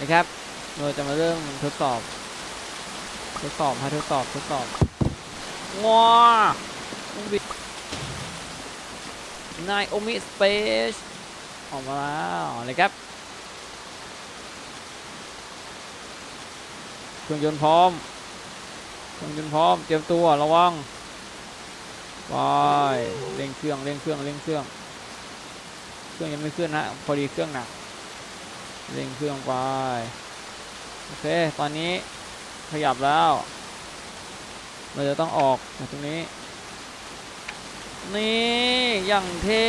นะครับ เราจะมาเริ่มทดสอบ ทดสอบฮะทดสอบทดสอบงอนายโอมิสเปซออกมาแล้วเลยครับเครื่องยนต์พร้อมเครื่องยนต์พร้อม เตรียมตัวระวังไปเร่งเครื่องเร่งเครื่องเร่งเครื่อง เครื่องยังไม่ขึ้นนะพอดีเครื่องหนัก เร่งเครื่องไป โอเค ตอนนี้ขยับแล้ว เราจะต้องออกจากตรงนี้ นี่อย่างเท่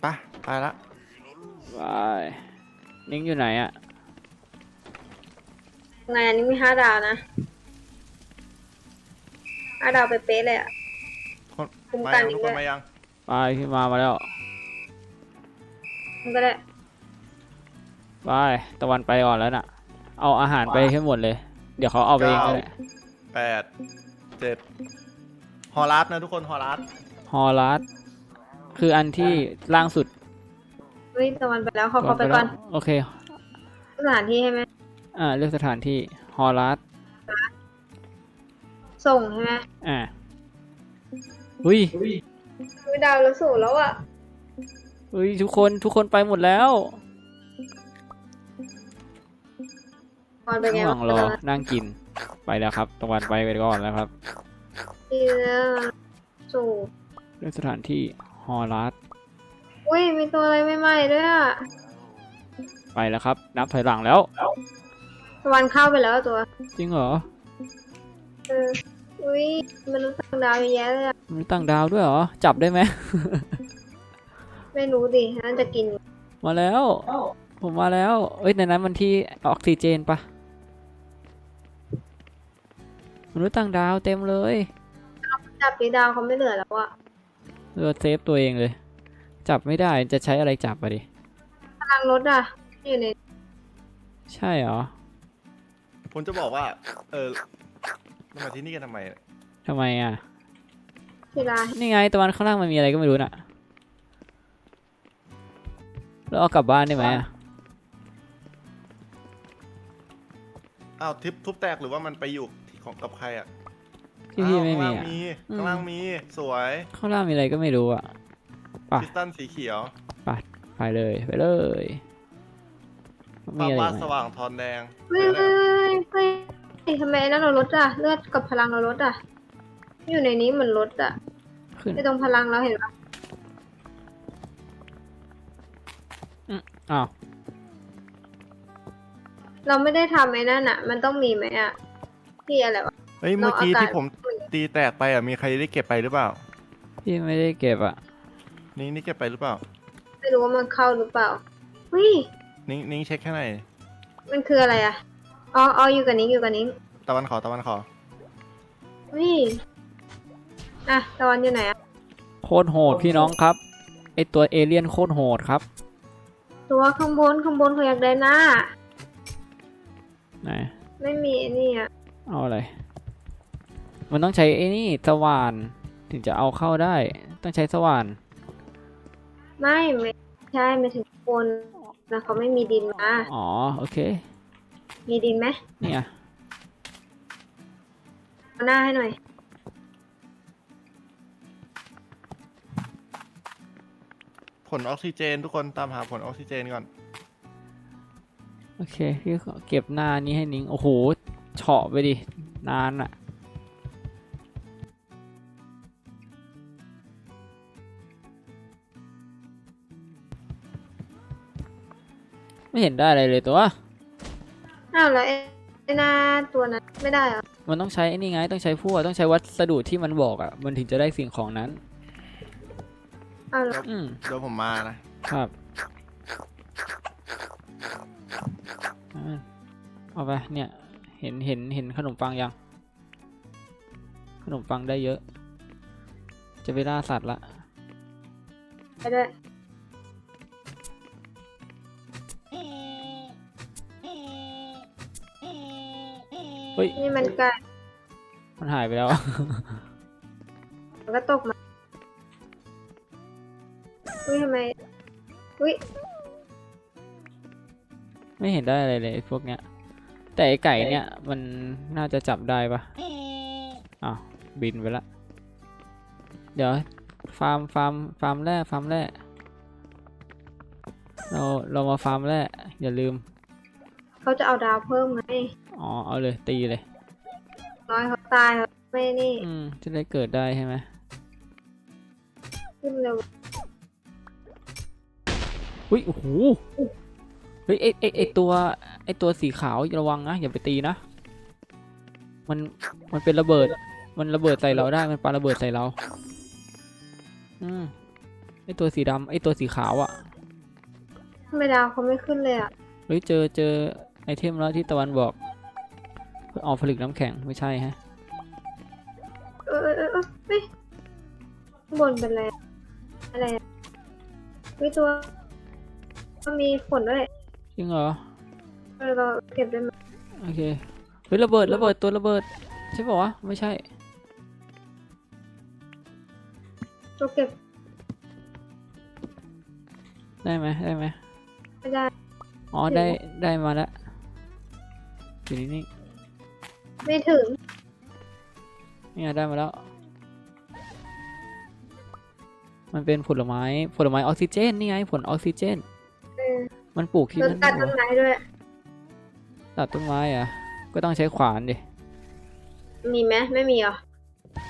ไปไปละไปนิ้งอยู่ไหนอะงานอันนี้มีห้าดาวนะ ห้าดาวเป๊ะๆเลยอะ คนคุ้มมากันยังอีทุกกคด้วนยมายังไปขึ้นมามาแล้ว มันก็ได้ไปตะวันไปก่อนแล้วน่ะ เอาอาหารไปให้หมดเลย เดี๋ยวเขาเอาไปเองก็ได้แปดเจ็ดฮอลัสนะทุกคนฮอลัสฮอลลัสคืออันที่ล่างสุดเฮ้ยตะวันไปแล้วเขาเขาไปก่อนแล้วโอเค สถานที่ให้ไหมอ่าเลือกสถานที่ฮอลลัส ส่งใช่ไหมอ่าอุ้ยมีดาวแล้วสูงแล้วอะอุ้ยทุกคนทุกคนไปหมดแล้วตอนเป็นไงระหว่างรอบ้างนั่งกินไปแล้วครับตะวันไปไปก่อนแล้วครับดีนะสูงเลือกสถานที่ฮอลลัสอุ้ยมีตัวอะไรใหม่ๆด้วยอะไปแล้วครับ นับถอยหลังแล้ว ตะวันเข้าไปแล้วตัว จริงเหรอเออ อุ้ยมนุษย์ต่างดาวเยอะแยะเลยอะมันต่างดาวด้วยเหรอ จับได้ไหม ไม่รู้ดิน่าจะกินอยู่มาแล้ว ผมมาแล้ว เอ้ยในนั้นมันที่ออกซิเจนปะมนุษย์ต่างดาวเต็มเลย จับปีดาวเขาไม่เหลือแล้วอะเราเซฟตัวเองเลย จับไม่ได้จะใช้อะไรจับอะดิ พลังรถอะอยู่ในใช่เหรอ ผมจะบอกว่า เออ มันมาที่นี่กันทำไมทำไมอะศิลานี่ไงตะวันข้างล่างมันมีอะไรก็ไม่รู้น่ะ แล้วเอากลับบ้านได้ไหมอะอ้าวทิปทุบแตกหรือว่ามันไปอยู่ที่ของกับใครอะที่พี่ไม่มีอ้าวอะข้างล่างมีอืม ข้างล่างมีสวยข้างล่างมีอะไรก็ไม่รู้อะไปคริสตัลสีเขียวไปเลยไปเลย มีภาพอะไรวาดอีกสไหมว่างทอนแดงเฮ้ยเฮ้ยเฮ้ยเฮ้ย ทำไมไอ้นั่นเราลดอะ เลือดกับพลังเราลดอะ อยู่ในนี้เหมือนลดอะขึ้นไอ้ตรงพลังเราเห็นปะอ้าวเราไม่ได้ทำไอ้นั่นอะ มันต้องมีไหมอะที่อะไรวะเฮ้ยเมื่อกี้เราอากาศที่ผมตีแตกไปอะมีใครได้เก็บไปหรือเปล่า พี่ไม่ได้เก็บอะ นิ้งนี่เก็บไปหรือเปล่า ไม่รู้ว่ามันเข้าหรือเปล่าเฮ้ยนิ้งนิ้งเช็คแค่ไหนอยมันคืออะไรอะ อ๋ออ๋ออยู่กับนิ้งอยู่กับนิ้งตะวันขอตะวันขอเฮ้ยอะตะวันอยู่ไหนอะโคตรโหดพี่น้องครับไอตัวเอเลี่ยนโคตรโหดครับตัวข้างบนข้างบนเขาอยากได้หน้า ไหนไม่มีไอ้นี่อะเอาอะไร มันต้องใช้ไอ้นี่สว่าน ถึงจะเอาเข้าได้ ต้องใช้สว่าน ไม่ไม่ใช่ไม่ถึงบนนะเขาไม่มีดินมาอ๋อโอเค มีดินไหมนี่ไงเอาหน้าให้หน่อย ผลออกซิเจนทุกคนตามหาผลออกซิเจนก่อน โอเคพี่ขอเก็บหน้านี้ให้นิ้งโอ้โหเฉาะไปดิ นานอะไม่เห็นได้อะไรเลยตัว อ้าวแล้วไอ้ไอ้หน้าตัวนั้นไม่ได้เหรอมันต้องใช้ไอ้นี่ไงต้องใช้พวกต้องใช้วัสดุที่มันบอกอะมันถึงจะได้สิ่งของนั้น อ้าวเหรออืมเดี๋ยวผมมานะ ครับอ่าเอาไปเนี่ย เห็นเห็นเห็นขนมปังยัง ขนมปังได้เยอะ จะไปล่าสัตว์ละ ไปด้วย เฮ้ย นี่มันไก่มันหายไปแล้ว มันก็ตกมา อุ้ยทำไม อุ้ยไม่เห็นได้อะไรเลยไอ้พวกเนี้ย แต่ไอไก่เนี่ยมันน่าจะจับได้ปะอ้าวบินไปละ เดี๋ยวฟาร์มฟาร์มฟาร์มแร่ฟาร์มแร่เราเรามาฟาร์มแร่อย่าลืม เขาจะเอาดาวเพิ่มไง อ๋อ เอาเลยตีเลย น้อยเขาตายเขาไม่นี่อืม จะได้เกิดได้ใช่ไหมขึ้นเร็วอุ้ยโอ้โหเฮ้ยไอไอไอตัวไอตัวสีขาวระวังนะอย่าไปตีนะ มันมันเป็นระเบิด มันระเบิดใส่เราได้มันปาระเบิดใส่เรา อืมไอตัวสีดำไอตัวสีขาวอะ่ะทำไมดาวเขาไม่ขึ้นเลยอะเฮ้ยเจอเจอไอเทมแล้วที่ตะวันบอก ออกผลึกน้ำแข็งไม่ใช่ฮะเออเออเออเออเฮ้ยข้างบนเป็นอะไรอะไรอะเฮ้ยตัวมันมีฝนด้วยจริงเหรอเออเราเก็บได้ไหมโอเคเฮ้ยระเบิดระเบิดตัวระเบิด ใช่ป่าวะไม่ใช่เราเก็บได้ไหมได้ไหมไม่ได้ อ๋อได้ได้มาแล้วอยู่นี่ ไม่ถึงเนี่ยได้มาแล้ว มันเป็นผลไม้ ผลไม้ออกซิเจน นี่ไง ผลออกซิเจน เออมันปลูกที่เรานั่นตัดเหรต้อนไม้ด้วย ตัดต้นไม้เหรอะก็ต้องใช้ขวานดิมีไหมไม่มีเหรอ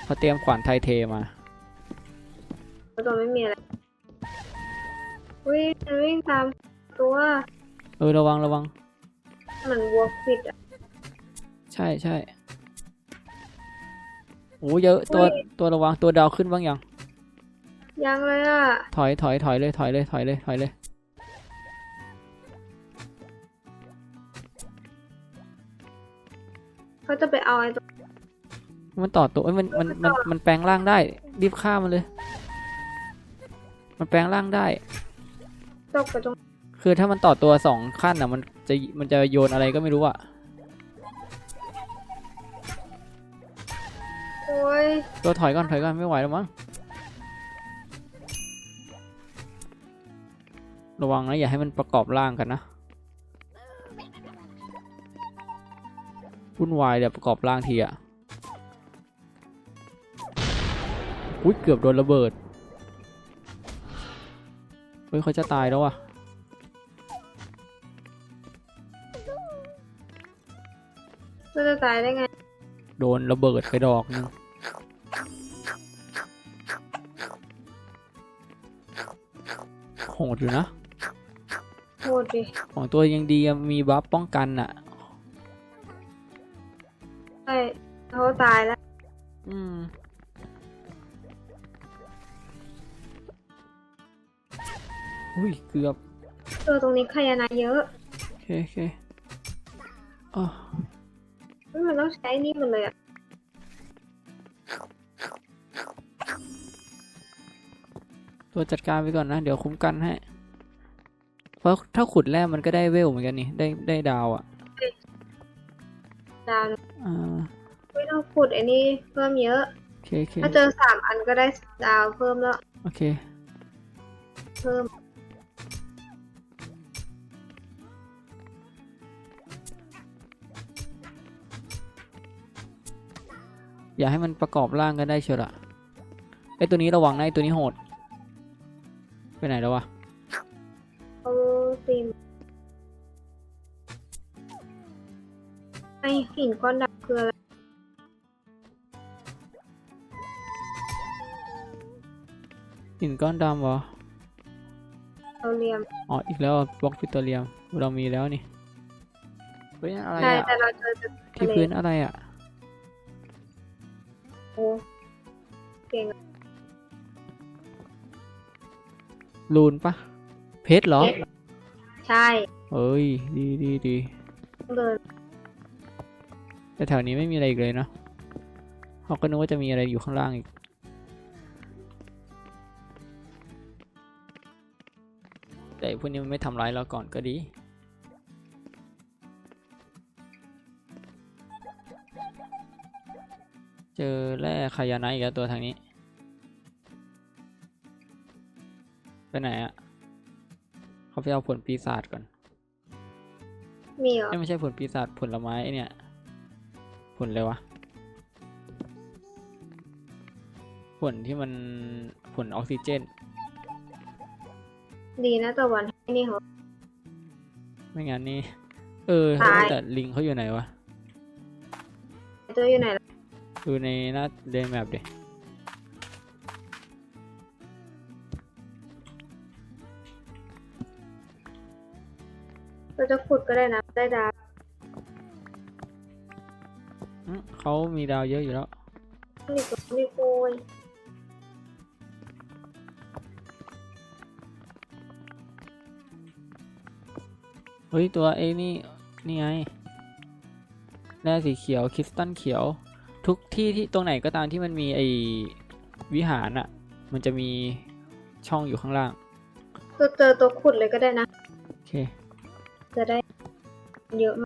เขาเตรียมขวานไทยเทมา ตัวไม่มีอะไรวิ่งมันวิ่งตามตัวเออระวังระวัง เหมือนวัวควิดอะ ใช่ใช่โอ้เยอะตัวอุ้ยตัวระวังตัวดาวขึ้นบ้างยัง ยังเลยอะ ถอยถอยถอยเลยถอยเลยถอยเลยถอยเลยเขาจะไปเอาไอ้ตัวมันต่อตัวเอ้ยมันมันมันมันแปลงร่างได้ รีบฆ่ามันเลย มันแปลงร่างได้ตกไปตรงคือถ้ามันต่อตัวสองขั้นอะ มันจะมันจะโยนอะไรก็ไม่รู้อะ ยตัวถอยก่อนถอยก่อนไม่ไหวแล้วมั้งระวังนะอย่าให้มันประกอบร่างกันนะวุ่นวายเดี๋ยวประกอบร่างทีอะอุ้ยเกือบโดนระเบิดเฮ้ยเขาจะตายแล้วอะเราจะตายได้ไง โดนระเบิดไปดอกหนึง โหดอยู่นะโหดดิของตัวยังดีอะมีบัฟป้องกันอะใช่เขาตายแล้ว อืม อุ้ยเกือบเออตรงนี้ขยานาเยอะโอเคโอเคอ๋อ เฮ้ยมันต้องใช้นี่หมดเลยอะ ตัวจัดการไปก่อนนะ เดี๋ยวคุ้มกันให้ เพราะถ้าขุดแร่มันก็ได้เวลเหมือนกันนี่ ได้ได้ดาวอะดาวนะอ่าไม่ต้องขุดไอ้นี่เพิ่มเยอะ โอเคโอเคถ้าเจอสามอันก็ได้ดาวเพิ่มแล้ว โอเค เพิ่ม อย่าให้มันประกอบร่างกันได้เชียวละไอตัวนี้ระวังนะไอตัวนี้โหด ไปไหนแล้ววะเขาตีมไอหินก้อนดำคืออะไรหินก้อนดำเหรอเราเรียมอ๋ออีกแล้วอะบล็อกปิโตรเลียมเรามีแล้วนี่เฮ้ยอะไรใช่อะแต่เราเจอจากทะที่เลพื้นอะไรอะโอ้เก่งอะ รูนปะเพชรเหรอ ใช่เอ้ย ดีดีดีต้องเดินแต่แถวนี้ไม่มีอะไรอีกเลยเนอะเขาก็นึกว่าจะมีอะไรอยู่ข้างล่างอีก แต่พวกนี้มันไม่ทำร้ายเราก่อนก็ดี เจอแร่คายานะอีกแล้วตัวทางนี้ ไหนอะเขาไปเอาผลปีศาจก่อนมีเหรอเอ้ยไม่ใช่ผลปีศาจผลไม้ไอเนี่ย ผลอะไรวะ ผลที่มันผลออกซิเจน ดีนะตะวันให้นี่เขาไม่งั้นนี่ เออตายแต่ลิงเขาอยู่ไหนวะ ตัวอยู่ไหนล่ะดูในหน้าเดนแมปดิ เราจะขุดก็ได้นะ ได้ดาวอืมเขามีดาวเยอะอยู่แล้ว นี่ตัวนี่โกยเฮ้ย ตัวเอ้นี่ นี่ไงแร่สีเขียวคริสตัลเขียว ทุกที่ที่ตรงไหนก็ตามที่มันมีไอวิหารอะ่ะมันจะมีช่องอยู่ข้างล่างตัวเจอตัวขุดเลยก็ได้นะ โอเค giờ đây. Nhớ